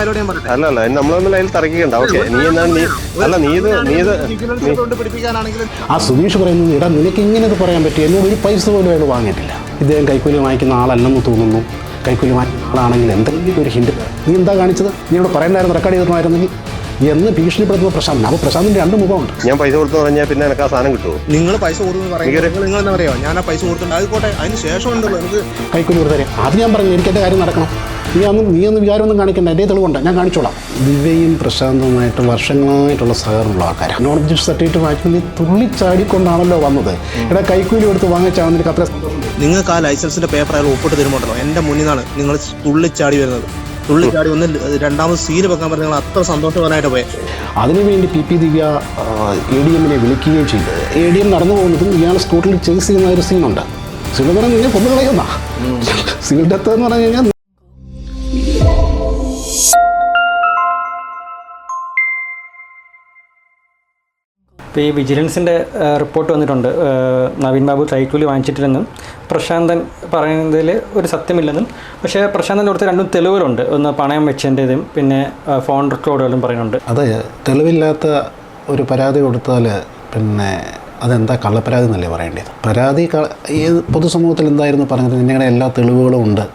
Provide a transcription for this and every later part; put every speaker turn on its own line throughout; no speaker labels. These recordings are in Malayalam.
കാര്യോട് ഞാൻ പറയട്ടെ?
അല്ല അല്ല നമ്മളൊന്നും അതിൽ ഓക്കെ നീ എന്നാ നീ അല്ല നീ ഇത് നീ ഇത്
പിടിപ്പിക്കാനാണെങ്കിലും
ആ സുധീഷ് പറയുന്നത് ഇടാ നിനക്ക് ഇങ്ങനെ ഇത് പറയാൻ പറ്റും എന്നോട് ഒരു പൈസ പോലും അയാൾ വാങ്ങിയിട്ടില്ല. ഇദ്ദേഹം കൈക്കൂലി വാങ്ങിക്കുന്ന ആളല്ലെന്ന് തോന്നുന്നു. കൈക്കൂലി വാങ്ങിക്കുന്ന ആളാണെങ്കിൽ എന്തെങ്കിലും ഒരു ഹിന്റ് നീ എന്താ കാണിച്ചത്? നീ ഇവിടെ പറയണ്ടായിരുന്നു റെക്കോർഡ് ചെയ്തിട്ടുണ്ടായിരുന്നെങ്കിൽ എന്ന് ഭീഷണിപ്പെടുത്തുന്ന പ്രശാന്ത് അപ്പോൾ പ്രശാന്തിന്റെ രണ്ട് മുഖമുണ്ട്.
ഞാൻ പൈസ കൊടുത്തു പറഞ്ഞാൽ പിന്നെ എനിക്ക് ആ സാധനം കിട്ടുമോ
നിങ്ങൾ പൈസ കൊടുത്തു പറയുന്നത് നിങ്ങൾ നിങ്ങൾ എന്താ പറയാ ഞാൻ ആ പൈസ കൊടുത്തിട്ടുണ്ട്. ആയിക്കോട്ടെ അതിന് ശേഷം ഉണ്ടല്ലോ എനിക്ക്
കൈക്കൂലി കൊടുത്തേ അത് ഞാൻ പറഞ്ഞു എനിക്ക് എന്റെ കാര്യം നടക്കണം. നീ ഒന്നും നീ ഒന്നും വിചാരമൊന്നും കാണിക്കണ്ട എന്റെ തെളിവുണ്ട് ഞാൻ കാണിച്ചോളാം ദിവ്യയും പ്രശാന്തവുമായിട്ട് വർഷങ്ങളായിട്ടുള്ള സഹകരണമുള്ള ആൾക്കാരാണ് നോൺ ഒബ്ജക്ട് സർട്ടിഫിക്കറ്റ് വാങ്ങിക്കുമ്പോൾ നീ തുള്ളിച്ചാടിക്കൊണ്ടാണല്ലോ വന്നത് ഇവിടെ കൈക്കൂലി എടുത്ത് വാങ്ങിച്ചാണ് നിനക്ക് അത്ര സന്തോഷം
നിങ്ങൾക്ക് ആ ലൈസൻസിന്റെ പേപ്പർ അയാൾ ഒപ്പിട്ട് തരുമ്പോണ്ടല്ലോ എന്റെ മുന്നിൽ നിന്നാണ് നിങ്ങൾ തുള്ളിച്ചാടി വരുന്നത് തുള്ളിച്ചാടി ഒന്ന് രണ്ടാമത് സീൽ വെക്കാൻ പറഞ്ഞ നിങ്ങൾ അത്ര സന്തോഷവാനായിട്ട് പോയത്
അതിനുവേണ്ടി P P Divya A D എമ്മിനെ വിളിക്കുകയും ചെയ്തു എ ഡി എം നടന്നു പോകുന്നതും ഇയാൾ സ്കൂട്ടറിൽ ചേസ് ചെയ്യുന്ന ഒരു സീനുണ്ട് പറഞ്ഞു കഴിഞ്ഞാൽ കൊന്നു കളയുന്ന സീൽ ഡെത്ത് എന്ന് പറഞ്ഞു കഴിഞ്ഞാൽ
ഇപ്പോൾ ഈ വിജിലൻസിന്റെ റിപ്പോർട്ട് വന്നിട്ടുണ്ട്. നവീൻ ബാബു കൈക്കൂലി വാങ്ങിച്ചിട്ടില്ലെന്നും പ്രശാന്തൻ പറയുന്നതിൽ ഒരു സത്യമില്ലെന്നും. പക്ഷേ പ്രശാന്തന്റെ അടുത്ത് രണ്ടും തെളിവുകളുണ്ട്. ഒന്ന് പണയം വെച്ചതിന്റെതും പിന്നെ ഫോൺ റെക്കോർഡുകളും പറയുന്നുണ്ട്.
അതെ തെളിവില്ലാത്ത ഒരു പരാതി കൊടുത്താൽ പിന്നെ അതെന്താ കള്ളപ്പരാതി എന്നല്ലേ പറയേണ്ടത്? പരാതി ഈ പൊതുസമൂഹത്തിൽ എന്തായിരുന്നു പറഞ്ഞത്? നിങ്ങളുടെ എല്ലാ തെളിവുകളും ഉണ്ട്.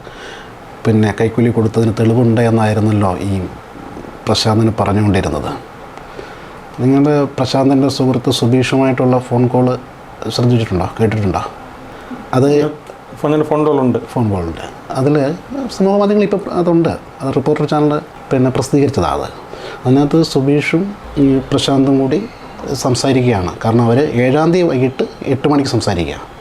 പിന്നെ കൈക്കൂലി കൊടുത്തതിന് തെളിവുണ്ട് എന്നായിരുന്നല്ലോ ഈ പ്രശാന്തന് പറഞ്ഞുകൊണ്ടിരുന്നത്. നിങ്ങളുടെ പ്രശാന്തന്റെ സുഹൃത്ത് സുബീഷുമായിട്ടുള്ള ഫോൺ കോൾ ശ്രദ്ധിച്ചിട്ടുണ്ടോ? കേട്ടിട്ടുണ്ടോ? അത്
ഫോണിൽ ഫോൺ കോളുണ്ട്.
ഫോൺ കോളുണ്ട്. അതിൽ സമൂഹ മാധ്യമങ്ങളിൽ ഇപ്പം അതുണ്ട്. അത് റിപ്പോർട്ടർ ചാനൽ പിന്നെ പ്രസിദ്ധീകരിച്ചതാണ് അത്. അതിനകത്ത് സുബീഷും ഈ പ്രശാന്തും കൂടി സംസാരിക്കുകയാണ്. കാരണം അവർ ഏഴാം തീയതി വൈകിട്ട് എട്ട് മണിക്ക് സംസാരിക്കുക.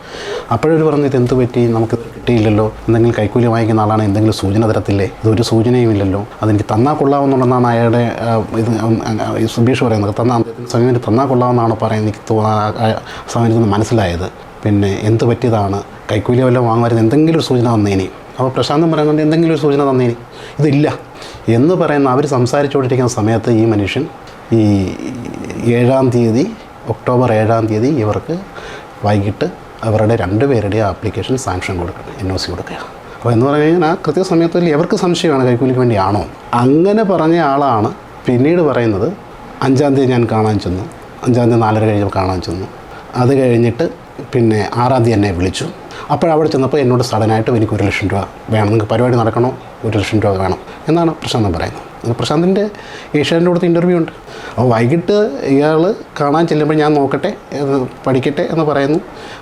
അപ്പോഴവർ പറഞ്ഞു ഇത് എന്ത് പറ്റി? നമുക്ക് കിട്ടിയില്ലല്ലോ. എന്തെങ്കിലും കൈക്കൂലി വാങ്ങിക്കുന്ന ആളാണ്. എന്തെങ്കിലും സൂചന തരത്തില്ലേ? ഇതൊരു സൂചനയും ഇല്ലല്ലോ അതെനിക്ക് തന്നാൽ കൊള്ളാമെന്നുള്ളതാണ് അയാളുടെ ഇത് സുബീഷ് പറയുന്നത്. തന്നാൽ സമീപനം തന്നാൽ കൊള്ളാമെന്നാണ് പറയുന്നത് എനിക്ക് തോന്നുന്നത് സമയത്ത് നിന്ന് മനസ്സിലായത്. പിന്നെ എന്ത് പറ്റിയതാണ്? കൈക്കൂലി വല്ലതും വാങ്ങുമായിരുന്നു. എന്തെങ്കിലും ഒരു സൂചന തന്നേനി. അപ്പോൾ പ്രശാന്തം പറയുന്നുണ്ട് എന്തെങ്കിലും ഒരു സൂചന തന്നേനി. ഇതില്ല. എന്ന് പറയുന്ന അവർ സംസാരിച്ചുകൊണ്ടിരിക്കുന്ന സമയത്ത് ഈ മനുഷ്യൻ ഈ ഏഴാം തീയതി ഒക്ടോബർ ഏഴാം തീയതി ഇവർക്ക് വൈകിട്ട് അവരുടെ രണ്ടുപേരുടെ ആപ്ലിക്കേഷൻ സാങ്ഷൻ കൊടുക്കണം എൻ ഒ സി കൊടുക്കുക അപ്പോൾ എന്ന് പറഞ്ഞു കഴിഞ്ഞാൽ ആ കൃത്യസമയത്തിൽ എവർക്ക് സംശയമാണ് കൈക്കൂലിക്ക് വേണ്ടിയാണോ? അങ്ങനെ പറഞ്ഞ ആളാണ് പിന്നീട് പറയുന്നത് അഞ്ചാം തീയതി ഞാൻ കാണാൻ ചെന്നു അഞ്ചാം തീയതി നാലര കഴിഞ്ഞ് കാണാൻ ചെന്നു. അത് കഴിഞ്ഞിട്ട് പിന്നെ ആറാം തീയതി എന്നെ വിളിച്ചു. അപ്പോഴവിടെ ചെന്നപ്പോൾ എന്നോട് സഡനായിട്ട് എനിക്ക് ഒരു ലക്ഷം രൂപ വേണം. നിങ്ങൾക്ക് പരിപാടി നടക്കണോ? ഒരു ലക്ഷം രൂപ വേണം. എന്നാണ് പ്രശ്നം പറയുന്നത്. പ്രശാന്തിന്റെ ഏഷ്യാന്റെ അടുത്ത് ഇന്റർവ്യൂ ഉണ്ട്. അപ്പോൾ വൈകിട്ട് ഇയാൾ കാണാൻ ചെല്ലുമ്പോൾ ഞാൻ നോക്കട്ടെ പഠിക്കട്ടെ എന്ന് പറയുന്നു.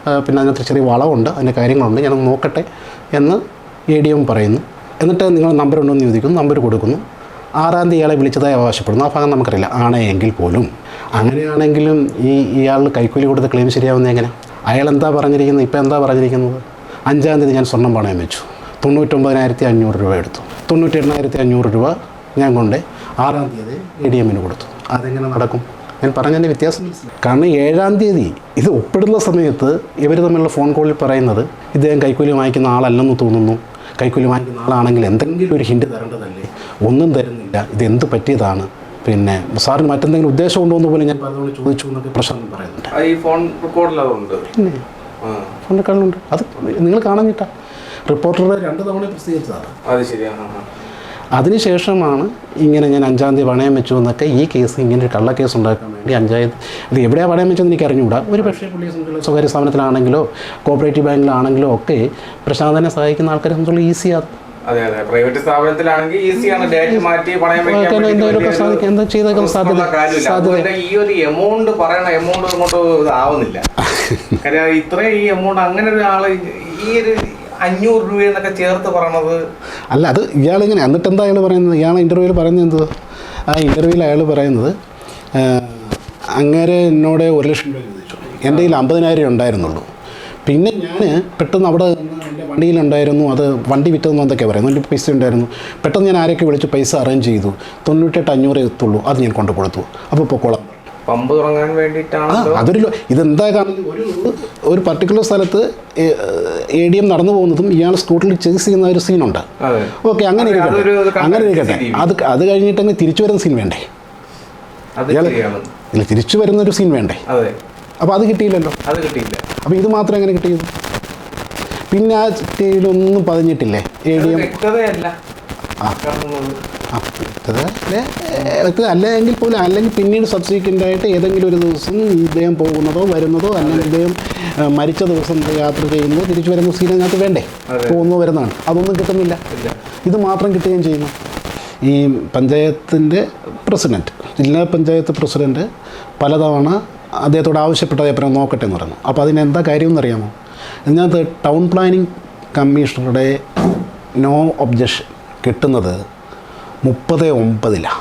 പിന്നെ അതിനകത്ത് ചെറിയ വളമുണ്ട് അതിന്റെ കാര്യങ്ങളുണ്ട് ഞാൻ നോക്കട്ടെ എന്ന് എ ഡി എം പറയുന്നു. എന്നിട്ട് നിങ്ങൾ നമ്പർ ഉണ്ടോ എന്ന് ചോദിക്കുന്നു നമ്പർ കൊടുക്കുന്നു. ആറാം തീയതി ഇയാളെ വിളിച്ചതായി അവകാശപ്പെടുന്നു. ആ ഭാഗം നമുക്കറിയില്ല. ആണ് എങ്കിൽ പോലും. അങ്ങനെയാണെങ്കിലും ഈ ഇയാൾ കൈക്കൂലി കൊടുത്ത് ക്ലെയിം ശരിയാവുന്നത് എങ്ങനെ? അയാൾ എന്താ പറഞ്ഞിരിക്കുന്നത്? ഇപ്പോൾ എന്താ പറഞ്ഞിരിക്കുന്നത്? അഞ്ചാം തീയതി ഞാൻ സ്വർണം പണയം വെച്ചു. തൊണ്ണൂറ്റൊമ്പതിനായിരത്തി അഞ്ഞൂറ് രൂപ എടുത്തു. തൊണ്ണൂറ്റി എണ്ണായിരത്തി അഞ്ഞൂറ് രൂപ ഞാൻ കൊണ്ട് ആറാം തീയതി എ ഡി എമ്മിന് കൊടുത്തു. അതെങ്ങനെ നടക്കും? ഞാൻ പറഞ്ഞതിന്റെ വ്യത്യാസം. കാരണം ഏഴാം തീയതി ഇത് ഒപ്പിടുന്ന സമയത്ത് ഇവർ തമ്മിലുള്ള ഫോൺ കോളിൽ പറയുന്നത് ഇദ്ദേഹം കൈക്കൂലി വാങ്ങിക്കുന്ന ആളല്ലെന്ന് തോന്നുന്നു. കൈക്കൂലി വാങ്ങിക്കുന്ന ആളാണെങ്കിൽ എന്തെങ്കിലും ഒരു ഹിൻഡ് തരേണ്ടതല്ലേ? ഒന്നും തരുന്നില്ല. ഇത് എന്ത് പറ്റിയതാണ്? പിന്നെ സാറിന് മറ്റെന്തെങ്കിലും ഉദ്ദേശം ഉണ്ടോ എന്ന് പോലും ഞാൻ പലതവണ ചോദിച്ചു എന്നൊക്കെ പ്രശ്നം പറയുന്നുണ്ട്.
ഈ ഫോൺ
പിന്നെ ഫോൺ റെക്കോർഡിലുണ്ട് അത് നിങ്ങൾ കാണാൻ കിട്ടാം റിപ്പോർട്ടറുടെ രണ്ട് തവണ പ്രസിദ്ധീകരിച്ചതാണ്.
അത് ശരിയാണ്.
അതിനുശേഷമാണ് ഇങ്ങനെ ഞാൻ അഞ്ചാം തീയതി പണയം വെച്ചു എന്നൊക്കെ ഈ കേസ് ഇങ്ങനെ ഒരു കള്ളക്കേസ് കേസ് ഉണ്ടാക്കാൻ വേണ്ടി അഞ്ചായത് ഇത് എവിടെയാണ് പണയം വെച്ചതെന്ന് എനിക്ക് അറിഞ്ഞുകൂടാ. ഒരു പക്ഷേ പോലീസ് സ്വകാര്യ സ്ഥാപനത്തിലാണെങ്കിലോ കോപ്പറേറ്റീവ് ബാങ്കിലാണെങ്കിലോ ഒക്കെ പ്രശാന്തനെ സഹായിക്കുന്ന ആൾക്കാരെ സംബന്ധിച്ചുള്ള ഈസിയാണ്
അതെ അതെ. പ്രൈവറ്റ് സ്ഥാപനത്തിലാണെങ്കിൽ ഈസിയാണ് ഡേറ്റ് മാറ്റി പണയം വെക്കാൻ ഈ ഒരു എമൗണ്ട് പറയണ എമൗണ്ട് അങ്ങോട്ട് കാര്യം ഇത്രയും ഈ എമൗണ്ട് അങ്ങനെ ഒരാൾ ഈ ഒരു അഞ്ഞൂറ് രൂപ എന്നൊക്കെ ചേർത്ത് പറയണത്.
അല്ല അത് ഇയാളിങ്ങനെ എന്നിട്ട് എന്താ അയാൾ പറയുന്നത്? ഇയാൾ ഇന്റർവ്യൂവിൽ പറയുന്നത് എന്ത് ആ ഇന്റർവ്യൂവിൽ അയാൾ പറയുന്നത് അങ്ങനെ എന്നോട് ഒരു ലക്ഷം രൂപ ചോദിച്ചു. എന്റെ കയ്യിൽ അമ്പതിനായിരം ഉണ്ടായിരുന്നുള്ളൂ. പിന്നെ ഞാൻ പെട്ടെന്ന് അവിടെ എന്റെ വണ്ടിയിലുണ്ടായിരുന്നു അത് വണ്ടി വിറ്റതെന്ന് എന്തൊക്കെ പറയുന്നു എന്റെ പൈസ ഉണ്ടായിരുന്നു. പെട്ടെന്ന് ഞാൻ ആരെയൊക്കെ വിളിച്ച് പൈസ അറേഞ്ച് ചെയ്തു. തൊണ്ണൂറ്റെട്ട് അഞ്ഞൂറ് എത്തുള്ളൂ. അത് ഞാൻ കൊണ്ടു കൊടുത്തു. അപ്പോൾ പൊക്കോളാം.
പമ്പ് തുടങ്ങാൻ വേണ്ടിയിട്ടാണ്
അതൊരു ഇതെന്താ കാരണം ഒരു ഒരു പർട്ടിക്കുലർ സ്ഥലത്ത് എ ഡി എം നടന്നു പോകുന്നതും ഇയാൾ സ്കൂട്ടറിൽ ചേസ് ചെയ്യുന്ന ഒരു സീനുണ്ട് ഓക്കെ അങ്ങനെ ഇരിക്കട്ടെ. അങ്ങനെ ഇരിക്കട്ടെ. അത് അത് കഴിഞ്ഞിട്ട് അങ്ങ് തിരിച്ചു വരുന്ന സീൻ വേണ്ടേ? ഇല്ല തിരിച്ചു വരുന്ന ഒരു സീൻ വേണ്ടേ? അപ്പോൾ അത് കിട്ടിയില്ലല്ലോ.
അത് കിട്ടിയില്ല.
അപ്പോൾ ഇത് മാത്രം എങ്ങനെ കിട്ടിയത് പിന്നെ ആ ടിയിലൊന്നും പതിഞ്ഞിട്ടില്ലേ? എ ഡി എം ആ. അല്ലെ- അല്ലെങ്കിൽ പോലും അല്ലെങ്കിൽ പിന്നീട് സബ്സിക്വന്റായിട്ട് ഏതെങ്കിലും ഒരു ദിവസം ഇദ്ദേഹം പോകുന്നതോ വരുന്നതോ അല്ലെങ്കിൽ ഇദ്ദേഹം മരിച്ച ദിവസം യാത്ര ചെയ്യുന്നതോ തിരിച്ചു വരുന്ന സീൻ അതിനകത്ത് വേണ്ടേ? പോകുന്നു വരുന്നതാണ്. അതൊന്നും കിട്ടുന്നില്ല. ഇത് മാത്രം കിട്ടുകയും ചെയ്യുന്നു. ഈ പഞ്ചായത്തിന്റെ പ്രസിഡന്റ് ജില്ലാ പഞ്ചായത്ത് പ്രസിഡന്റ് പലതവണ അദ്ദേഹത്തോട് ആവശ്യപ്പെട്ടത് എപ്പോഴും നോക്കട്ടെ എന്ന് പറഞ്ഞു. അപ്പോൾ അതിനെന്താ കാര്യമെന്ന് അറിയാമോ ഇതിനകത്ത് ടൗൺ പ്ലാനിംഗ് കമ്മീഷണറുടെ നോ ഒബ്ജക്ഷൻ കിട്ടുന്നത് മുപ്പത് ഒമ്പതിലാണ്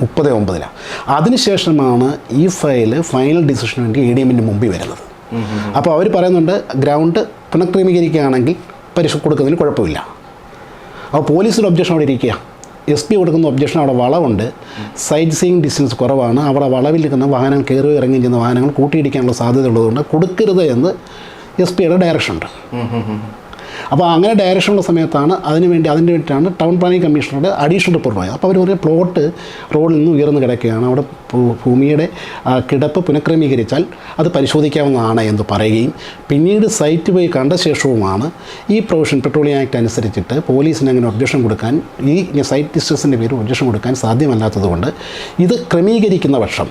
മുപ്പത് ഒമ്പതിലാണ് അതിനുശേഷമാണ് ഈ ഫയൽ ഫൈനൽ ഡിസിഷൻ വേണ്ടി എ ഡി എമ്മിന്റെ മുമ്പിൽ വരുന്നത്. അപ്പോൾ അവർ പറയുന്നുണ്ട് ഗ്രൗണ്ട് പുനഃക്രമീകരിക്കുകയാണെങ്കിൽ പരിശു കൊടുക്കുന്നതിന് കുഴപ്പമില്ല. അപ്പോൾ പോലീസിന്റെ ഒബ്ജക്ഷൻ അവിടെ ഇരിക്കുക എസ് പി കൊടുക്കുന്ന ഒബ്ജക്ഷൻ അവിടെ വളവുണ്ട്. സൈറ്റ് സീയിങ് ഡിസ്റ്റൻസ് കുറവാണ്. അവിടെ വളവിൽ നിൽക്കുന്ന വാഹനങ്ങൾ കയറി ഇറങ്ങി ചെയ്യുന്ന വാഹനങ്ങൾ കൂട്ടിയിടിക്കാനുള്ള സാധ്യത ഉള്ളതുകൊണ്ട് കൊടുക്കരുത് എന്ന് എസ് പിയുടെ ഡയറക്ഷൻ ഉണ്ട്. അപ്പോൾ അങ്ങനെ ഡയറക്ഷനുള്ള സമയത്താണ് അതിന് വേണ്ടി അതിന് വേണ്ടിയിട്ടാണ് ടൗൺ പ്ലാനിംഗ് കമ്മീഷണറുടെ അഡീഷണൽ റിപ്പോർട്ട് പോയത്. അപ്പോൾ അവർ ഒരു പ്ലോട്ട് റോഡിൽ നിന്ന് ഉയർന്നു കിടക്കുകയാണ്. അവിടെ ഭൂമിയുടെ കിടപ്പ് പുനഃക്രമീകരിച്ചാൽ അത് പരിശോധിക്കാവുന്നതാണ് എന്ന് പറയുകയും പിന്നീട് സൈറ്റ് പോയി കണ്ട ശേഷവുമാണ് ഈ പ്രൊവിഷൻ പെട്രോളിയം ആക്ട് അനുസരിച്ചിട്ട് പോലീസിന് അങ്ങനെ ഒബ്ജക്ഷൻ കൊടുക്കാൻ ഈ സൈറ്റ് ഡിസ്റ്റൻസിന്റെ പേര് ഒബ്ജക്ഷൻ കൊടുക്കാൻ സാധ്യമല്ലാത്തതുകൊണ്ട് ഇത് ക്രമീകരിക്കുന്ന പക്ഷം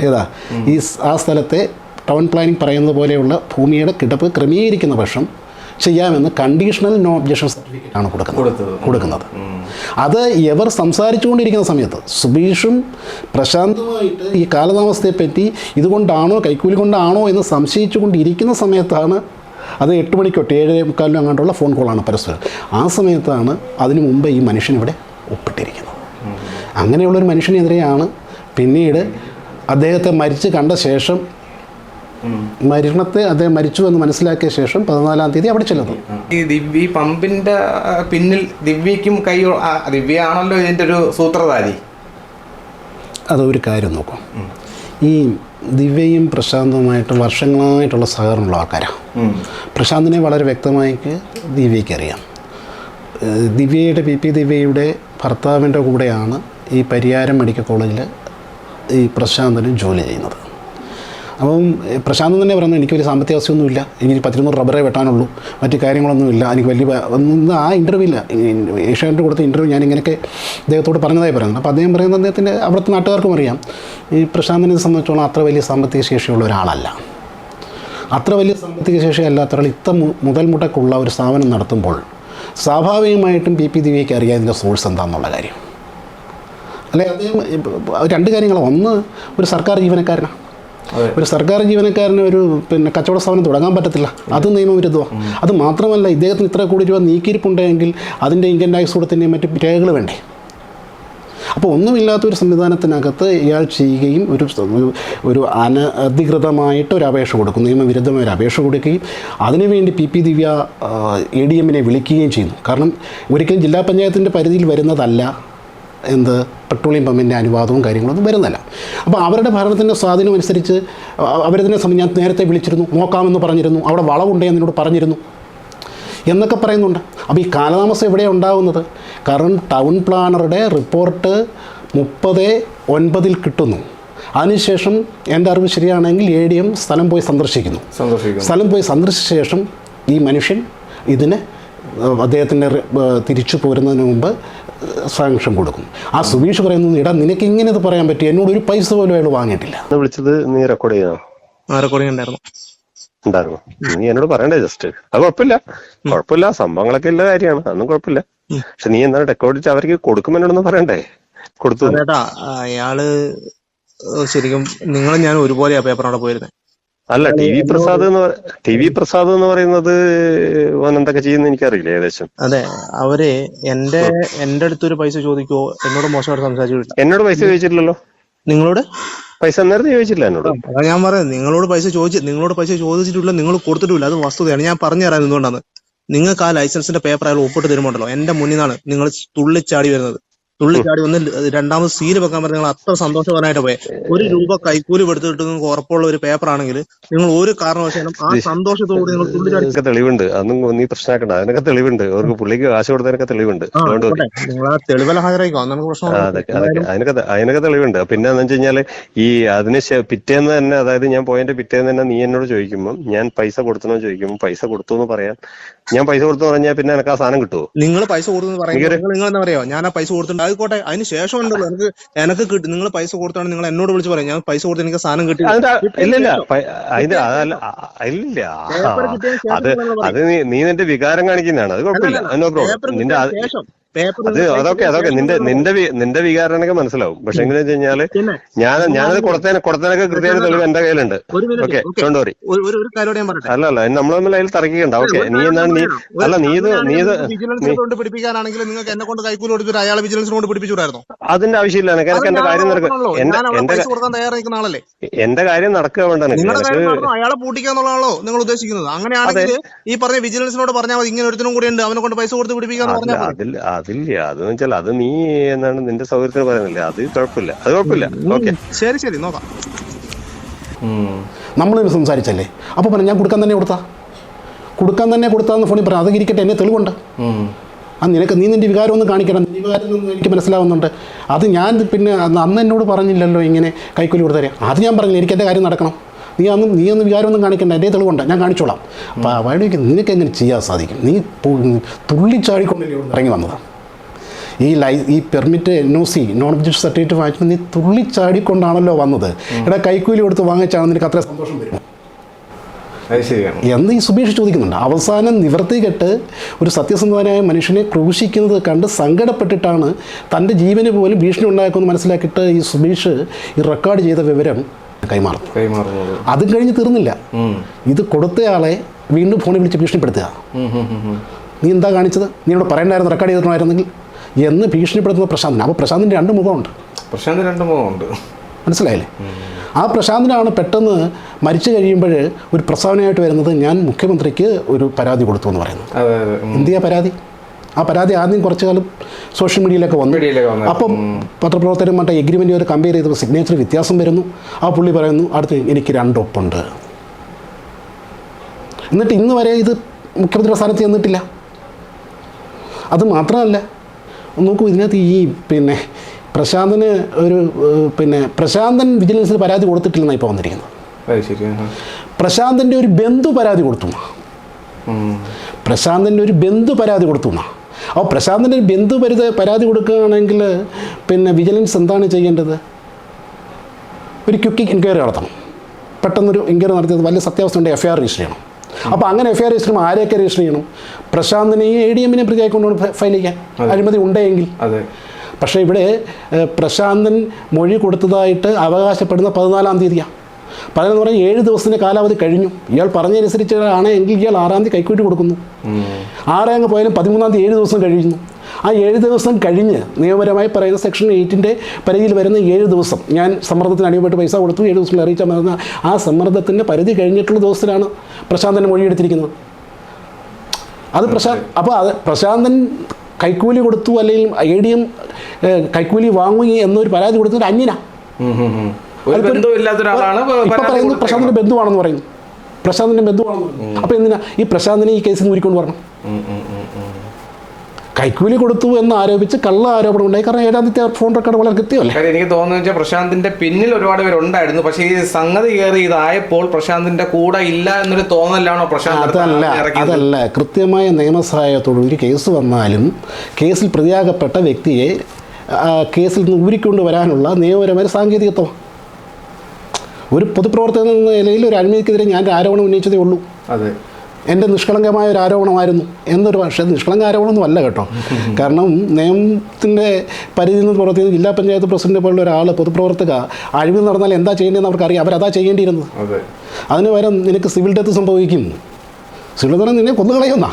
ഏതാ? ഈ ആ സ്ഥലത്തെ ടൗൺ പ്ലാനിംഗ് പറയുന്നത് പോലെയുള്ള ഭൂമിയുടെ കിടപ്പ് ക്രമീകരിക്കുന്ന പക്ഷം ചെയ്യാമെന്ന് കണ്ടീഷണൽ നോ ഒബ്ജക്ഷൻ സർട്ടിഫിക്കറ്റ് ആണ് കൊടുക്കുന്നത്. കൊടുക്കുന്നത്. അത് ഇവർ സംസാരിച്ചുകൊണ്ടിരിക്കുന്ന സമയത്ത് സുബീഷും പ്രശാന്തുമായിട്ട് ഈ കാലതാമസത്തെപ്പറ്റി ഇതുകൊണ്ടാണോ കൈക്കൂലി കൊണ്ടാണോ എന്ന് സംശയിച്ചുകൊണ്ടിരിക്കുന്ന സമയത്താണ് അത് എട്ട് മണിക്കൊട്ട് ഏഴ് മുക്കാലിനും അങ്ങോട്ടുള്ള ഫോൺ കോളാണ് പരസ്പരം. ആ സമയത്താണ് അതിനു മുമ്പ് ഈ മനുഷ്യൻ ഇവിടെ ഒപ്പിട്ടിരിക്കുന്നത്. അങ്ങനെയുള്ളൊരു മനുഷ്യനെതിരെയാണ് പിന്നീട് അദ്ദേഹത്തെ മരിച്ച് കണ്ട ശേഷം മരണത്തെ അദ്ദേഹം മരിച്ചു എന്ന് മനസ്സിലാക്കിയ ശേഷം പതിനാലാം തീയതി അവിടെ ചെല്ലുന്നു.
ഈ ദിവ്യ പമ്പിന്റെ പിന്നിൽ ദിവ്യക്കും കൈ ദിവ്യയാണല്ലോ ദിവ്യ ആണല്ലോ ഇതിന്റെ ഒരു സൂത്രധാരി.
അതൊരു കാര്യം നോക്കും. ഈ ദിവ്യയും പ്രശാന്തവുമായിട്ട് വർഷങ്ങളായിട്ടുള്ള സഹകരണമുള്ള ആൾക്കാരാണ് പ്രശാന്തിനെ വളരെ വ്യക്തമായിട്ട് ദിവ്യയ്ക്ക് അറിയാം. ദിവ്യയുടെ പി പി ദിവ്യയുടെ ഭർത്താവിന്റെ കൂടെയാണ് ഈ പരിയാരം മെഡിക്കൽ കോളേജിൽ ഈ പ്രശാന്തനും ജോലി ചെയ്യുന്നത്. അപ്പം പ്രശാന്തം തന്നെ പറയുന്നത് എനിക്കൊരു സാമ്പത്തിക അവസ്ഥയൊന്നുമില്ല. എനിക്ക് പത്തിരുന്നൂറ് റബ്ബറേ വെട്ടാനുള്ളൂ. മറ്റു കാര്യങ്ങളൊന്നുമില്ല. എനിക്ക് വലിയ ഒന്നും ആ ഇന്റർവ്യൂ ഇല്ല. ഏഷ്യാനെറ്റ് കൊടുത്ത ഇന്റർവ്യൂ ഞാൻ ഇങ്ങനെയൊക്കെ അദ്ദേഹത്തോട് പറഞ്ഞതായി പറയുന്നത് അപ്പോൾ അദ്ദേഹം പറയുന്നത് അദ്ദേഹത്തിന്റെ അവിടുത്തെ നാട്ടുകാർക്കും അറിയാം. ഈ പ്രശാന്തനെ സംബന്ധിച്ചോളം അത്ര വലിയ സാമ്പത്തിക ശേഷിയുള്ള ഒരാളല്ല. അത്ര വലിയ സാമ്പത്തിക ശേഷി അല്ലാത്ത ഒരാൾ ഇത്ര മുതൽ മുടക്കുള്ള ഒരു സ്ഥാപനം നടത്തുമ്പോൾ സ്വാഭാവികമായിട്ടും പി പി ദിവ്യയ്ക്ക് അറിയാം ഇതിന്റെ സോഴ്സ് എന്താണെന്നുള്ള കാര്യം. അല്ലെ? അദ്ദേഹം രണ്ട് കാര്യങ്ങളാണ്. ഒന്ന് ഒരു സർക്കാർ ജീവനക്കാരനാണ്. ഒരു സർക്കാർ ജീവനക്കാരന് ഒരു പിന്നെ കച്ചവട സ്ഥാപനം തുടങ്ങാൻ പറ്റത്തില്ല. അത് നിയമവിരുദ്ധമാണ് അത് മാത്രമല്ല ഇദ്ദേഹത്തിന് ഇത്ര കോടി രൂപ നീക്കിയിരിപ്പുണ്ടെങ്കിൽ അതിന്റെ ഇൻകം ടാക്സ് കൊടുത്തതിന്റെ മറ്റ് രേഖകൾ വേണ്ടേ? അപ്പോൾ ഒന്നുമില്ലാത്തൊരു സംവിധാനത്തിനകത്ത് ഇയാൾ ചെയ്യുകയും ഒരു ഒരു- ഒരു അനധികൃതമായിട്ട് ഒരു അപേക്ഷ കൊടുക്കും. നിയമവിരുദ്ധമായ ഒരു അപേക്ഷ കൊടുക്കുകയും അതിനുവേണ്ടി P P Divya A D എമ്മിനെ വിളിക്കുകയും ചെയ്യുന്നു. കാരണം ഒരിക്കലും ജില്ലാ പഞ്ചായത്തിന്റെ പരിധിയിൽ വരുന്നതല്ല. എന്ത് പെട്രോളിയം പമ്പിന്റെ അനുവാദവും കാര്യങ്ങളൊന്നും വരുന്നില്ല. അപ്പോൾ അവരുടെ ഭരണത്തിന്റെ സ്വാധീനം അനുസരിച്ച് അവരെ അവരതിനെ സംബന്ധിച്ച് ഞാൻ നേരത്തെ വിളിച്ചിരുന്നു നോക്കാമെന്ന് പറഞ്ഞിരുന്നു അവിടെ വളവുണ്ടേ എന്നോട് പറഞ്ഞിരുന്നു. എന്നൊക്കെ പറയുന്നുണ്ട്. അപ്പോൾ ഈ കാലതാമസം എവിടെയാണ് ഉണ്ടാകുന്നത് കാരണം ടൗൺ പ്ലാനറുടെ റിപ്പോർട്ട് മുപ്പത് ഒൻപതിൽ കിട്ടുന്നു. അതിനുശേഷം എന്റെ അറിവ് ശരിയാണെങ്കിൽ എ ഡി എം സ്ഥലം പോയി സന്ദർശിക്കുന്നു. സ്ഥലം പോയി സന്ദർശിച്ച ശേഷം ഈ മനുഷ്യൻ ഇതിന് അദ്ദേഹത്തിന്റെ തിരിച്ചു പോരുന്നതിന് മുമ്പ് സാങ്ഷൻ കൊടുക്കും. ആ സുബീഷ് പറയുന്നത് ഇടാ നിനക്ക് ഇങ്ങനെ ഇത് പറയാൻ പറ്റി എന്നോട് ഒരു പൈസ പോലും അയാൾ വാങ്ങിയിട്ടില്ല.
വിളിച്ചത് നീ റെക്കോർഡ് ചെയ്യണോ
ആ റെക്കോർഡിംഗ് ഉണ്ടായിരുന്നു
ഉണ്ടായിരുന്നു. നീ എന്നോട് പറയണ്ടേ ജസ്റ്റ് അത് കുഴപ്പമില്ല. കുഴപ്പമില്ല സംഭവങ്ങളൊക്കെ ഉള്ള കാര്യമാണ്. അതൊന്നും കുഴപ്പമില്ല. പക്ഷെ നീ എന്താണ് റെക്കോർഡ് ചെയ്ത് അവർക്ക് കൊടുക്കുമെന്നോടൊന്ന് പറയണ്ടേ? കൊടുത്തു.
ചേട്ടാ അയാൾ ശരിക്കും നിങ്ങളും ഞാൻ ഒരുപോലെയാ പേപ്പറിനോടെ പോയിരുന്നത്
അല്ല ടി വി പ്രസാദ് എന്ന് ടി വി പ്രസാദ് എന്ന് പറയുന്നത് ഓൻ എന്തൊക്കെ ചെയ്യുന്ന എനിക്കറിയില്ല ഏകദേശം.
അതെ അവർ എന്റെ എന്റെ അടുത്തൊരു പൈസ ചോദിക്കോ എന്നോട് മോശമായിട്ട് സംസാരിച്ചു
എന്നോട് പൈസ ചോദിച്ചിട്ടില്ലല്ലോ
നിങ്ങളോട്?
പൈസ നേരത്തെ ചോദിച്ചില്ല എന്നോട്.
അതാ ഞാൻ പറയാം നിങ്ങളോട് പൈസ ചോദിച്ചു നിങ്ങളോട് പൈസ ചോദിച്ചിട്ടില്ല നിങ്ങൾ കൊടുത്തിട്ടില്ല അത് വസ്തുതയാണ്. ഞാൻ പറഞ്ഞു തരാൻ എന്തുകൊണ്ടാണ് നിങ്ങൾക്ക് ആ ലൈസൻസിന്റെ പേപ്പർ അയാൾ ഒപ്പിട്ട് തരുമ്പോണ്ടല്ലോ എന്റെ മുന്നിൽ നിന്നാണ് നിങ്ങൾ തുള്ളിച്ചാടി വരുന്നത്. തുള്ളിച്ചാടി വന്ന് രണ്ടാമത് സീൽ വെക്കാൻ പറഞ്ഞ നിങ്ങൾ അത്ര സന്തോഷവാനായിട്ട് പോയെ. ഒരു രൂപ കൈക്കൂലി എടുത്തിട്ട് നിങ്ങൾക്ക് ഉറപ്പുള്ള ഒരു പേപ്പർ ആണെങ്കിൽ നിങ്ങൾ ഒരു കാരണവശാലും ആ സന്തോഷത്തോടെ നിങ്ങൾ തുള്ളിച്ചാടി
ചാടി തെളിവുണ്ട്. അതൊന്നും നീ പ്രശ്നമാക്കണ്ട. അതിനൊക്കെ തെളിവുണ്ട്. അവർക്ക് പുള്ളിക്ക് കാശ് കൊടുത്തതിനൊക്കെ തെളിവുണ്ട്.
നിങ്ങൾ ആ തെളിവെല്ലാം ഹാജരായിക്കോ നമുക്ക് പ്രശ്നം
അതിനൊക്കെ അതിനൊക്കെ തെളിവുണ്ട്. പിന്നെ എന്ന് വെച്ച് കഴിഞ്ഞാൽ ഈ അതിന് പിറ്റേന്ന് തന്നെ അതായത് ഞാൻ പോയതിന്റെ പിറ്റേന്ന് തന്നെ നീ എന്നോട് ചോദിക്കുമ്പോൾ ഞാൻ പൈസ കൊടുത്തോ ചോദിക്കുമ്പോൾ പൈസ കൊടുത്തു എന്ന് പറയാൻ ഞാൻ പൈസ കൊടുത്തു പറഞ്ഞാൽ പിന്നെ എനിക്ക് ആ സാധനം കിട്ടുമോ
നിങ്ങൾ പൈസ കൊടുത്തെന്ന് പറയുമ്പോൾ നിങ്ങൾ നിങ്ങൾ എന്താ പറയാ? ഞാൻ ആ പൈസ കൊടുത്തിട്ടുണ്ട്. ആയിക്കോട്ടെ അതിന് ശേഷം ഉണ്ടല്ലോ. എനിക്ക് എനിക്ക് കിട്ടും നിങ്ങൾ പൈസ കൊടുത്താണ് നിങ്ങൾ എന്നോട് വിളിച്ച് പറയാം. ഞാൻ പൈസ കൊടുത്ത് എനിക്ക് സാധനം കിട്ടി.
ഇല്ലില്ല.
ശേഷം.
അത് അത് നീ നിന്റെ വികാരം കാണിക്കുന്നതാണ്. അത് കുഴപ്പമില്ല. നിന്റെ അത് അതൊക്കെ അതൊക്കെ. നിന്റെ നിന്റെ നിന്റെ വികാരം എനിക്ക് മനസ്സിലാവും. പക്ഷെ എങ്ങനെ വെച്ച്
കഴിഞ്ഞാൽ
ഞാൻ ഞാനത് കൊടുത്തതിന് കൊടുത്തതിനൊക്കെ കൃത്യമായിട്ട് തെളിവ് എന്റെ കയ്യിലുണ്ട്. ഓക്കെ
കൊണ്ടുപോയി
അല്ല അല്ല നമ്മൾ തമ്മിൽ അതിൽ തർക്കിക്കണ്ട. ഓക്കെ നീ എന്താണ് നീ അല്ല നീ ഇത് നീ ഇത്
പിടിപ്പിക്കാനാണെങ്കിൽ നിങ്ങൾക്ക് എന്നെ കൊണ്ട് കൈക്കൂലി കൊടുത്തിട്ട് അയാളെ കൊണ്ട് പിടിപ്പിച്ചുകൂടായിരുന്നോ
അതിന്റെ ആവശ്യമില്ല. എനിക്ക് എനിക്ക് എന്റെ കാര്യം
നടക്കും.
എന്റെ കാര്യം നടക്കുക വേണ്ട
അയാളെ നിങ്ങൾ ഉദ്ദേശിക്കുന്നത്. അങ്ങനെയാണെങ്കിൽ ഈ പറഞ്ഞ വിജിലൻസിനോട് പറഞ്ഞാൽ മതി. ഇങ്ങനെ ഒരുത്തിനും കൂടി ഉണ്ട്. അവനെ കൊണ്ട് പൈസ കൊടുത്ത് പിടിപ്പിക്കാന്ന് പറഞ്ഞാൽ
അതില്ല. അതെന്ന് വെച്ചാൽ അത് നീ എന്നാണ് നിന്റെ സൗകര്യത്തിന് പറയുന്നില്ല? അത് കുഴപ്പമില്ല. അത് കുഴപ്പമില്ല. ഓക്കെ.
ശരി ശരി. നോക്കാം.
നമ്മളിന്ന് സംസാരിച്ചല്ലേ? അപ്പോൾ പറഞ്ഞു ഞാൻ കൊടുക്കാൻ തന്നെ കൊടുത്താ? കൊടുക്കാൻ തന്നെ കൊടുത്താന്ന് ഫോണിൽ പറഞ്ഞു അത് ഇരിക്കട്ടെ എന്നെ തെളിവുണ്ട്. ആ നിനക്ക് നീ നിന്റെ വികാരം ഒന്ന് കാണിക്കണം. നിന്റെ വികാരം ഒന്നും എനിക്ക് മനസ്സിലാവുന്നുണ്ട്. അത് ഞാൻ പിന്നെ അന്ന് എന്നോട് പറഞ്ഞില്ലല്ലോ ഇങ്ങനെ കൈക്കൂലി കൊടുത്തരാം അത് ഞാൻ പറഞ്ഞില്ല. എനിക്ക് എന്റെ കാര്യം നടക്കണം. നീ അന്ന് നീ ഒന്ന് വികാരം ഒന്നും കാണിക്കണ്ട. എന്റെ തെളിവുണ്ട്. ഞാൻ കാണിച്ചോളാം. അപ്പോൾ അവഴേക്ക് നിനക്ക് എങ്ങനെ ചെയ്യാൻ സാധിക്കും? നീ തുള്ളിച്ചാടിക്കൊണ്ടല്ലേ ഇറങ്ങി വന്നതാണ് ഈ ലൈ ഈ permit N O C non object certificate വാങ്ങിച്ചപ്പോൾ നീ തുള്ളിച്ചാടിക്കൊണ്ടാണല്ലോ വന്നത് എടാ കൈക്കൂലി കൊടുത്ത് വാങ്ങിച്ചാണ് നിനക്ക് അത്ര സന്തോഷം വരും എന്ന് ഈ സുബീഷ് ചോദിക്കുന്നുണ്ട്. അവസാനം നിവർത്തി കെട്ട് ഒരു സത്യസന്ധനായ മനുഷ്യനെ ക്രൂശിക്കുന്നത് കണ്ട് സങ്കടപ്പെട്ടിട്ടാണ് തന്റെ ജീവന് പോലും ഭീഷണി ഉണ്ടാക്കുമെന്ന് മനസ്സിലാക്കിയിട്ട് ഈ സുബീഷ് ഈ റെക്കോർഡ് ചെയ്ത വിവരം കൈമാറും.
കൈമാറുന്നത്.
അതും കഴിഞ്ഞ് തീർന്നില്ല. ഇത് കൊടുത്തയാളെ വീണ്ടും ഫോണിൽ വിളിച്ച് ഭീഷണിപ്പെടുത്തുക. നീ എന്താ കാണിച്ചത്? നീ ഇവിടെ പറയണ്ടായിരുന്നു റെക്കോർഡ് ചെയ്തിട്ടുണ്ടായിരുന്നെങ്കിൽ? എന്ന് ഭീഷണിപ്പെടുത്തുന്ന പ്രശാന്തിന്. അപ്പോൾ പ്രശാന്തിന്റെ രണ്ട് മുഖമുണ്ട്.
പ്രശാന്തിന് രണ്ട് മുഖമുണ്ട്.
മനസ്സിലായില്ലേ? ആ പ്രശാന്തിനാണ് പെട്ടെന്ന് മരിച്ചു കഴിയുമ്പോൾ ഒരു പ്രസ്താവനയായിട്ട് വരുന്നത് ഞാൻ മുഖ്യമന്ത്രിക്ക് ഒരു പരാതി കൊടുത്തു എന്ന്
പറയുന്നത്.
എന്തിയാ പരാതി? ആ പരാതി ആദ്യം കുറച്ചു കാലം സോഷ്യൽ മീഡിയയിലൊക്കെ വന്നു.
മീഡിയയിലൊക്കെ വന്നു.
അപ്പം പത്രപ്രവർത്തകരും മറ്റേ എഗ്രിമെന്റ് വരെ കമ്പയർ ചെയ്തപ്പോൾ സിഗ്നേച്ചർ വ്യത്യാസം വരുന്നു. ആ പുള്ളി പറയുന്നു അടുത്ത് എനിക്ക് രണ്ടൊപ്പുണ്ട് എന്നിട്ട് ഇന്ന് വരെ ഇത് മുഖ്യമന്ത്രിയുടെ സ്ഥാനത്ത് ചെന്നിട്ടില്ല. അത് മാത്രമല്ല നോക്കൂ ഇതിനകത്ത് ഈ പിന്നെ പ്രശാന്തന് ഒരു പിന്നെ പ്രശാന്തൻ വിജിലൻസിന് പരാതി കൊടുത്തിട്ടില്ലെന്നാണ് ഇപ്പോൾ വന്നിരിക്കുന്നത്. പ്രശാന്തിന്റെ ഒരു ബന്ധു പരാതി കൊടുത്തു
പ്രശാന്തിന്റെ
പ്രശാന്തന്റെ ഒരു ബന്ധു പരാതി കൊടുത്തു അപ്പോൾ പ്രശാന്തന്റെ ഒരു ബന്ധു പരുത പരാതി കൊടുക്കുകയാണെങ്കിൽ പിന്നെ വിജിലൻസ് എന്താണ് ചെയ്യേണ്ടത്? ഒരു ക്യുക്കി എൻക്വയറി നടത്തണം. പെട്ടെന്നൊരു എൻക്വയറി നടത്തിയത് വലിയ സത്യാവസ്ഥ ഉണ്ട് എഫ് ഐ ആർ രജിസ്റ്റർ ചെയ്യണം. അപ്പോൾ അങ്ങനെ എഫ്ഐആർ രജിസ്റ്റർ ചെയ്യുമ്പോൾ ആരെയൊക്കെ രജിസ്റ്റർ ചെയ്യണം? പ്രശാന്തിനെയും എ ഡി എമ്മിനെ പ്രതിയായി കൊണ്ടുപോകണം ഫയൽ ചെയ്യാൻ. അഴിമതി ഉണ്ടെങ്കിൽ.
അതെ.
പക്ഷേ ഇവിടെ പ്രശാന്തൻ മൊഴി കൊടുത്തതായിട്ട് അവകാശപ്പെടുന്ന പതിനാലാം തീയതിയാണ് പതിനെന്ന് പറഞ്ഞാൽ ഏഴ് ദിവസത്തിന്റെ കാലാവധി കഴിഞ്ഞു. ഇയാൾ പറഞ്ഞതനുസരിച്ചാണ് എങ്കിൽ ഇയാൾ ആറാം തീയതി കൈക്കൂട്ടി കൊടുക്കുന്നു. ആറേ അങ്ങ് പോയാലും പതിമൂന്നാം തീയതി ഏഴ് ദിവസം കഴിയുന്നു. ആ ഏഴ് ദിവസം കഴിഞ്ഞ് നിയമപരമായി പറയുന്ന സെക്ഷൻ എയ്റ്റിന്റെ പരിധിയിൽ വരുന്ന ഏഴ് ദിവസം ഞാൻ സമ്മർദ്ദത്തിന് അടിമപ്പെട്ട് പൈസ കൊടുത്തു. ഏഴ് ദിവസം അറിയിച്ചാൽ മതി ആ സമ്മർദ്ദത്തിന്റെ പരിധി കഴിഞ്ഞിട്ടുള്ള ദിവസത്തിലാണ് പ്രശാന്തൻ മൊഴിയെടുത്തിരിക്കുന്നത് അത് പ്രശാന്ത് അപ്പോൾ അത് പ്രശാന്തൻ കൈക്കൂലി കൊടുത്തു അല്ലെങ്കിൽ എ ഡി എം കൈക്കൂലി വാങ്ങി എന്നൊരു പരാതി കൊടുത്തിട്ട് അന്യനാ. പറയുന്നത്. പ്രശാന്തിന്റെ ബന്ധുവാണെന്ന് പറയുന്നു. പ്രശാന്തിന്റെ ബന്ധുവാണെന്ന് അപ്പൊ എന്തിനാ? ഈ പ്രശാന്തിനെ ഈ കേസിൽ നിന്ന് ഊരിക്കൊണ്ട് വരണം. കൈക്കൂലി കൊടുത്തു എന്ന് ആരോപിച്ച് കള്ള ആരോപണം ഉണ്ടായി. കാരണം ഏഴാമത്തെ ഫോൺ റെക്കോർഡ് വളരെ കൃത്യമല്ലേ?
എനിക്ക് തോന്നുന്നു വെച്ചാൽ പ്രശാന്തിന്റെ പിന്നിൽ ഒരുപാട് പേരുണ്ടായിരുന്നു പക്ഷേ ഈ സംഗതി കയറി ഇതായപ്പോൾ പ്രശാന്തിന്റെ കൂടെ ഇല്ല എന്നൊരു തോന്നലാണോ പ്രശാന്ത്
അതല്ല അതല്ല. കൃത്യമായ നിയമസഹായത്തോട് ഒരു കേസ് വന്നാലും കേസിൽ പ്രതിയാകപ്പെട്ട വ്യക്തിയെ കേസിൽ നിന്ന് ഊരിക്കൊണ്ട് വരാനുള്ള നിയമപരമായ സാങ്കേതികത്വം. ഒരു പൊതുപ്രവർത്തകൻ എന്ന നിലയിൽ ഒരു അഴിമതിക്കെതിരെ ഞാൻ ഒരു ആരോപണം ഉന്നയിച്ചതേ ഉള്ളൂ.
അതെ.
എന്റെ നിഷ്കളങ്കമായ ഒരു ആരോപണമായിരുന്നു. എന്നൊരു പക്ഷേ നിഷ്കളങ്ക ആരോപണമൊന്നും അല്ല കേട്ടോ. കാരണം നിയമത്തിന്റെ പരിധിയിൽ നിന്ന് പുറത്ത് ജില്ലാ പഞ്ചായത്ത് പ്രസിഡന്റ് പോലുള്ള ഒരാൾ പൊതുപ്രവർത്തക അഴിമതി നടന്നാൽ എന്താ ചെയ്യേണ്ടതെന്ന് അവർക്കറിയാം. അവരതാ ചെയ്യേണ്ടിയിരുന്നത്.
അതെ.
അതിന് പകരം നിനക്ക് സിവിൽ ഡെത്ത് സംഭവിക്കും. സിവിൽ ഡെത്ത് നിന്നെ കൊന്നുകളയുന്ന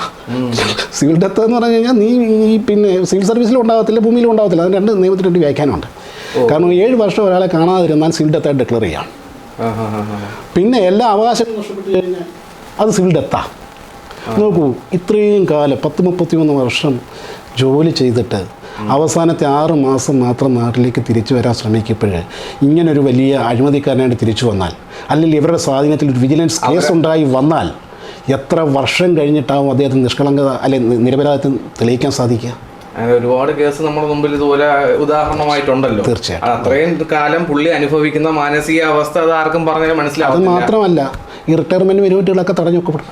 സിവിൽ ഡെത്ത് എന്ന് പറഞ്ഞു കഴിഞ്ഞാൽ നീ ഈ പിന്നെ സിവിൽ സർവീസിലും ഉണ്ടാകത്തില്ല ഭൂമിയിലും ഉണ്ടാകത്തില്ല അതിന് രണ്ട് നിയമത്തിന് രണ്ട് വ്യാഖ്യാനമുണ്ട്. കാരണം ഏഴ് വർഷം ഒരാളെ കാണാതിരുന്നാൽ സിവിൽ ഡെത്തായിട്ട് ഡിക്ലെയർ ചെയ്യാം. പിന്നെ എല്ലാ അവകാശങ്ങളും നഷ്ടപ്പെട്ട് കഴിഞ്ഞാൽ അത് സിവിൽ ഡെത്താ നോക്കൂ ഇത്രയും കാലം പത്ത് മുപ്പത്തിമൂന്ന് വർഷം ജോലി ചെയ്തിട്ട് അവസാനത്തെ ആറ് മാസം മാത്രം നാട്ടിലേക്ക് തിരിച്ചു വരാൻ ശ്രമിക്കുമ്പോൾ ഇങ്ങനൊരു വലിയ അഴിമതിക്കാരനായിട്ട് തിരിച്ചു വന്നാൽ അല്ലെങ്കിൽ ഇവരുടെ സ്വാധീനത്തിൽ ഒരു വിജിലൻസ് കേസ് ഉണ്ടായി വന്നാൽ എത്ര വർഷം കഴിഞ്ഞിട്ടാവും അദ്ദേഹത്തിന് നിഷ്കളങ്കത അല്ലെ നിരപരാധിത്വം തെളിയിക്കാൻ സാധിക്കുക?
അങ്ങനെ ഒരുപാട് കേസ് നമ്മുടെ മുമ്പിൽ ഇതുപോലെ ഉദാഹരണമായിട്ടുണ്ടല്ലോ. തീർച്ചയായും അത്രയും കാലം പുള്ളി അനുഭവിക്കുന്ന മാനസിക അവസ്ഥ അത് ആർക്കും പറഞ്ഞാൽ
അത്
മനസ്സിലാവും
മാത്രമല്ല ഈ റിട്ടയർമെന്റ് ബെനിഫിറ്റുകളൊക്കെ തടഞ്ഞു വെക്കപ്പെടും.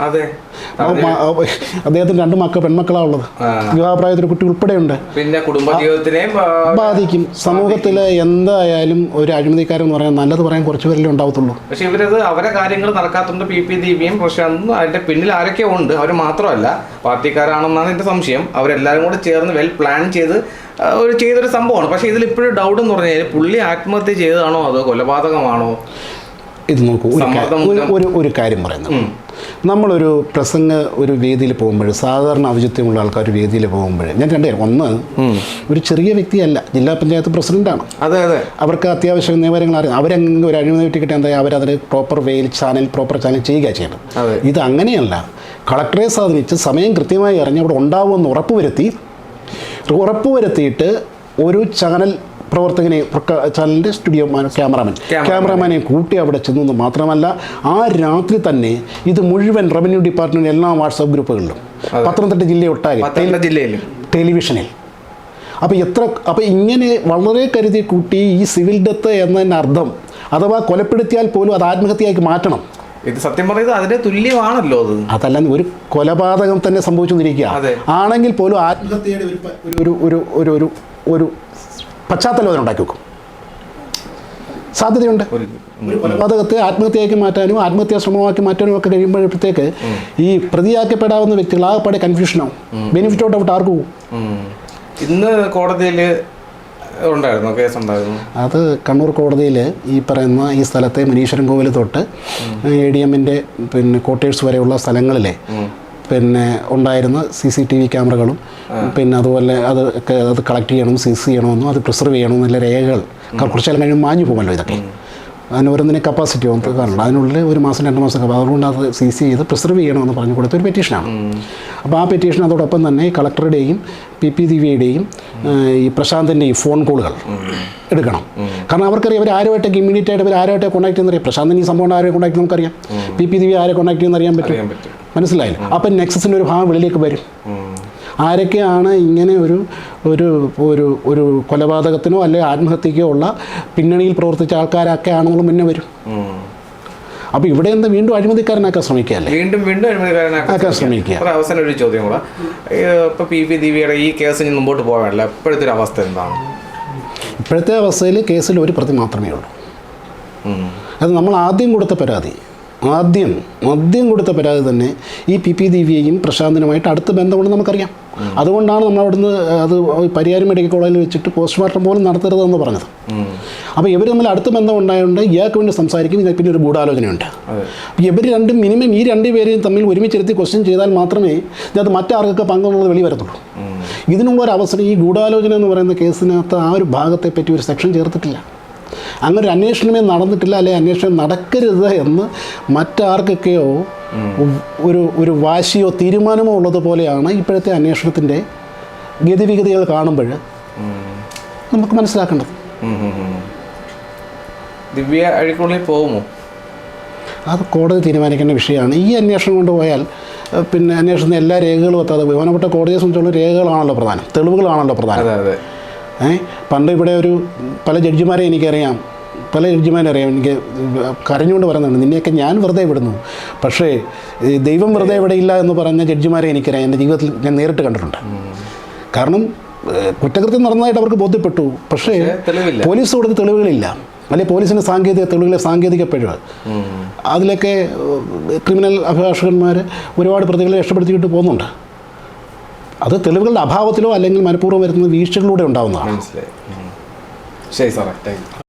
അദ്ദേഹത്തിന് രണ്ട് മക്കൾ പെൺമക്കളാണ് ഉള്ളത്. വിവാഹപ്രായത്തിൽ കുട്ടി ഉൾപ്പെടെയുണ്ട്.
പിന്നെ ആ,
ബാധിക്കും. സമൂഹത്തിൽ എന്തായാലും ഒരു അഴിമതിക്കാരെന്ന് പറയാൻ നല്ലത് പറയാൻ കുറച്ച് പേരിലേ ഉണ്ടാവത്തുള്ളൂ.
പക്ഷെ ഇവരത് അവരെ കാര്യങ്ങൾ നടക്കാത്തതുകൊണ്ട് പി. പി. ദീപിയും പ്രശാന്തും അതിന്റെ പിന്നിൽ ആരൊക്കെ ഉണ്ട്. അവർ മാത്രമല്ല. പാർട്ടിക്കാരാണെന്നാണ് എന്റെ സംശയം. അവരെല്ലാവരും കൂടെ ചേർന്ന് വെൽ പ്ലാൻ ചെയ്ത് ഒരു ചെയ്തൊരു സംഭവമാണ്. പക്ഷേ ഇതിൽ ഇപ്പോഴും ഡൗട്ട് എന്ന് പറഞ്ഞാൽ കഴിഞ്ഞാൽ പുള്ളി ആത്മഹത്യ ചെയ്തതാണോ അതോ കൊലപാതകമാണോ?
ഇത് നോക്കൂ ഒരു ഒരു കാര്യം പറയുന്നത്. നമ്മളൊരു പ്രസംഗ ഒരു വേദിയിൽ പോകുമ്പോൾ സാധാരണ ഔചിത്യമുള്ള ആൾക്കാർ വേദിയിൽ പോകുമ്പോൾ ഞാൻ രണ്ടേ ഒന്ന് ഒരു ചെറിയ വ്യക്തിയല്ല ജില്ലാ പഞ്ചായത്ത് പ്രസിഡന്റാണ്.
അതെ അതെ.
അവർക്ക് അത്യാവശ്യം നിയമനങ്ങൾ അറിയാം. അവരങ്ങ് ഒരു അഴിമതി കിട്ടിയാൽ എന്താ അവരതിന് പ്രോപ്പർ വേയിൽ ചാനൽ പ്രോപ്പർ ചാനൽ ചെയ്യുക ചെയ്യണം ഇത് അങ്ങനെയല്ല. കളക്ടറെ സ്വാധീനിച്ച് സമയം കൃത്യമായി അറിഞ്ഞ് അവിടെ ഉണ്ടാവുമെന്ന് ഉറപ്പുവരുത്തി ഉറപ്പുവരുത്തിയിട്ട് ഒരു ചാനൽ പ്രവർത്തകനെ ചാനലിന്റെ സ്റ്റുഡിയോ മാൻ ക്യാമറാമാൻ. ക്യാമറാമാനെ കൂട്ടി അവിടെ ചെന്നെന്ന് മാത്രമല്ല ആ രാത്രി തന്നെ ഇത് മുഴുവൻ റവന്യൂ ഡിപ്പാർട്ട്മെന്റ് എല്ലാ വാട്സാപ്പ് ഗ്രൂപ്പുകളിലും. പത്തനംതിട്ട ജില്ലയൊട്ടാകെ
പത്തനംതിട്ട ജില്ലയിൽ
ടെലിവിഷനിൽ. അപ്പോൾ എത്ര അപ്പോൾ ഇങ്ങനെ വളരെ കരുതി കൂട്ടി ഈ സിവിൽ ഡെത്ത് എന്നതിന്റെ അർത്ഥം അഥവാ കൊലപ്പെടുത്തിയാൽ പോലും അത് ആത്മഹത്യയാക്കി മാറ്റണം.
ഇത് സത്യം പറയുന്നത് അതിന് തുല്യമാണല്ലോ അത്.
അതല്ല ഒരു കൊലപാതകം തന്നെ സംഭവിച്ചുകൊണ്ടിരിക്കുക ആണെങ്കിൽ പോലും ആത്മഹത്യയുടെ ഒരു ഒരു ഒരു ഒരു ഒരു പശ്ചാത്തലം അതിനുണ്ടാക്കി വെക്കും. സാധ്യതയുണ്ട്. കൊലപാതകത്തെ ആത്മഹത്യയാക്കി മാറ്റാനും ആത്മഹത്യാ ശ്രമമാക്കി മാറ്റാനും ഒക്കെ കഴിയുമ്പോഴത്തേക്ക് ഈ പ്രതിയാക്കപ്പെടാവുന്ന വ്യക്തികൾ ആകെപ്പാടെ കൺഫ്യൂഷനാവും ബെനിഫിറ്റ് ഔട്ട് ഔട്ട് ആർക്ക്.
ഇന്ന് കോടതിയിൽ ഉണ്ടായിരുന്നു കേസ് ഉണ്ടായിരുന്നു.
അത് കണ്ണൂർ കോടതിയിൽ ഈ പറയുന്ന ഈ സ്ഥലത്തെ മനീശ്വരൻ കോവിൽ തൊട്ട് എ ഡി എമ്മിന്റെ പിന്നെ ക്വാർട്ടേഴ്സ് വരെയുള്ള സ്ഥലങ്ങളിലെ പിന്നെ ഉണ്ടായിരുന്ന സി സി ടി വി ക്യാമറകളും പിന്നെ അതുപോലെ അത് അത് കളക്ട് ചെയ്യണം സീസ് ചെയ്യണമെന്നും അത് പ്രിസർവ് ചെയ്യണമെന്നുള്ള രേഖകൾ കുറച്ചെല്ലാം കഴിയുമ്പോൾ മാഞ്ഞു പോകുമല്ലോ ഇതൊക്കെ. അതിന് ഓരോന്നിനെ കപ്പാസിറ്റി കാണുന്നുണ്ട് അതിനുള്ളിൽ ഒരു മാസം രണ്ട് മാസം കപ്പ അതുകൊണ്ട് അത് സീസ് ചെയ്ത് പ്രിസർവ് ചെയ്യണമെന്ന് പറഞ്ഞു കൊടുത്ത ഒരു പെറ്റീഷനാണ് അപ്പോൾ ആ പെറ്റീഷൻ അതോടൊപ്പം തന്നെ ഈ കളക്ടറുടെയും പി പി ദിവ്യയുടെയും ഈ പ്രശാന്തിന്റെയും ഫോൺ കോളുകൾ എടുക്കണം. കാരണം അവർക്കറിയാം അവർ ആരുമായിട്ടൊക്കെ ഇമ്മീഡിയറ്റ് ആയിട്ട് അവർ ആരുമായിട്ട് കോൺടാക്ട് ചെയ്യുന്നറിയാം. പ്രശാന്തിന് ഈ സംഭവം ആരെ കോൺടാക്ട് നമുക്കറിയാം പി പി ദിവ്യ ആരെ കോൺടാക്ട് ചെയ്യുന്നറിയാൻ അറിയാൻ പറ്റും. മനസ്സിലായില്ല. അപ്പം നെക്സസിന്റെ ഒരു ഭാഗം വെളിയിലേക്ക് വരും. ആരൊക്കെയാണ് ഇങ്ങനെ ഒരു ഒരു ഒരു ഒരു കൊലപാതകത്തിനോ അല്ലെങ്കിൽ ആത്മഹത്യക്കോ ഉള്ള പിന്നണിയിൽ പ്രവർത്തിച്ച ആൾക്കാരൊക്കെ ആണെന്നുള്ള മുന്നേ വരും.
അപ്പൊ
അപ്പോൾ ഇവിടെ എന്താ വീണ്ടും അഴിമതിക്കാരനാക്കാൻ ശ്രമിക്കുകയല്ലേ?
വീണ്ടും വീണ്ടും അഴിമതിക്കാരനാക്കാൻ ശ്രമിക്കുക. ഒരു അവസാനം ഒരു ചോദ്യം കൂടെ. ഇപ്പൊ പി പി ദിവ്യയുടെ ഈ കേസ് ഇനി മുമ്പോട്ട് പോകാനല്ല. ഇപ്പോഴത്തെ ഒരു അവസ്ഥ എന്താണ്?
ഇപ്പോഴത്തെ അവസ്ഥയിൽ കേസിൽ ഒരു പ്രതി മാത്രമേ ഉള്ളൂ. അത് നമ്മൾ ആദ്യം കൊടുത്ത പരാതി. ആദ്യം ആദ്യം കൊടുത്ത പരാതി തന്നെ ഈ പി പി ദിവ്യയും പ്രശാന്തിനുമായിട്ട് അടുത്ത ബന്ധമുണ്ടെന്ന് നമുക്കറിയാം. അതുകൊണ്ടാണ് നമ്മൾ അവിടുന്ന് അത് പരിയാരം മെഡിക്കൽ കോളേജിൽ വെച്ചിട്ട് പോസ്റ്റ്മോർട്ടം പോലും നടത്തരുതെന്ന് പറഞ്ഞത്. അപ്പോൾ ഇവർ തമ്മിൽ അടുത്ത ബന്ധം ഉണ്ടായതുകൊണ്ട് ഇയാൾക്ക് വേണ്ടി സംസാരിക്കും ഇതിന് പിന്നെ ഒരു ഗൂഢാലോചനയുണ്ട് ഇവർ രണ്ടും മിനിമം ഈ രണ്ട് പേരെയും തമ്മിൽ ഒരുമിച്ചിരുത്തി ക്വസ്റ്റ്യൻ ചെയ്താൽ മാത്രമേ ഇതിനകത്ത് മറ്റാർക്കൊക്കെ പങ്കുള്ളത് വെളി വരത്തുള്ളൂ. ഇതിനുള്ള ഒരു അവസരം ഈ ഗൂഢാലോചന എന്ന് പറയുന്ന കേസിനകത്ത് ആ ഒരു ഭാഗത്തെ പറ്റി ഒരു സെക്ഷൻ ചേർത്തിട്ടില്ല. അങ്ങനെ ഒരു അന്വേഷണമേ നടന്നിട്ടില്ല അല്ലെങ്കിൽ അന്വേഷണം നടക്കരുത് എന്ന് മറ്റാർക്കൊക്കെയോ ഒരു ഒരു വാശിയോ തീരുമാനമോ ഉള്ളതുപോലെയാണ് ഇപ്പോഴത്തെ അന്വേഷണത്തിന്റെ ഗതിവിഗതികൾ കാണുമ്പോൾ നമുക്ക് മനസ്സിലാക്കേണ്ടത്.
ദിവ്യ അഴിക്കുള്ളിൽ പോകുമോ?
അത് കോടതി തീരുമാനിക്കേണ്ട വിഷയമാണ്. ഈ അന്വേഷണം കൊണ്ടുപോയാൽ പിന്നെ അന്വേഷണത്തിന് എല്ലാ രേഖകളും എത്താതെ ബഹുമാനപ്പെട്ട കോടതിയെ സംബന്ധിച്ചുള്ള രേഖകളാണല്ലോ പ്രധാനം. തെളിവുകളാണല്ലോ പ്രധാനം.
അതെ അതെ.
ഏ പണ്ട് ഇവിടെ ഒരു പല ജഡ്ജിമാരെ എനിക്കറിയാം. പല ജഡ്ജിമാരെ അറിയാം. എനിക്ക് കരഞ്ഞുകൊണ്ട് പറയുന്നുണ്ട്. നിന്നെയൊക്കെ ഞാൻ വെറുതെ വിടുന്നു. പക്ഷേ ദൈവം വെറുതെ ഇവിടെ ഇല്ല എന്ന് പറഞ്ഞ ജഡ്ജിമാരെ എനിക്കറിയാം. എന്റെ ജീവിതത്തിൽ ഞാൻ നേരിട്ട് കണ്ടിട്ടുണ്ട്. കാരണം കുറ്റകൃത്യം നടന്നതായിട്ട് അവർക്ക് ബോധ്യപ്പെട്ടു. പക്ഷേ. പോലീസ് കൊടുത്ത തെളിവുകളില്ല. അല്ലെങ്കിൽ പോലീസിന്റെ സാങ്കേതിക തെളിവുകളെ സാങ്കേതിക പിഴവ് അതിലൊക്കെ ക്രിമിനൽ അഭിഭാഷകന്മാർ ഒരുപാട് പ്രതികളെ രക്ഷപ്പെടുത്തിയിട്ട് പോകുന്നുണ്ട്. അത് തെളിവുകളുടെ അഭാവത്തിലോ അല്ലെങ്കിൽ മനഃപൂർവം വരുന്ന വീഴ്ചകളിലൂടെ ഉണ്ടാവുന്നതാണ്.
മനസ്സിലായി. ശരി സാറേ താങ്ക്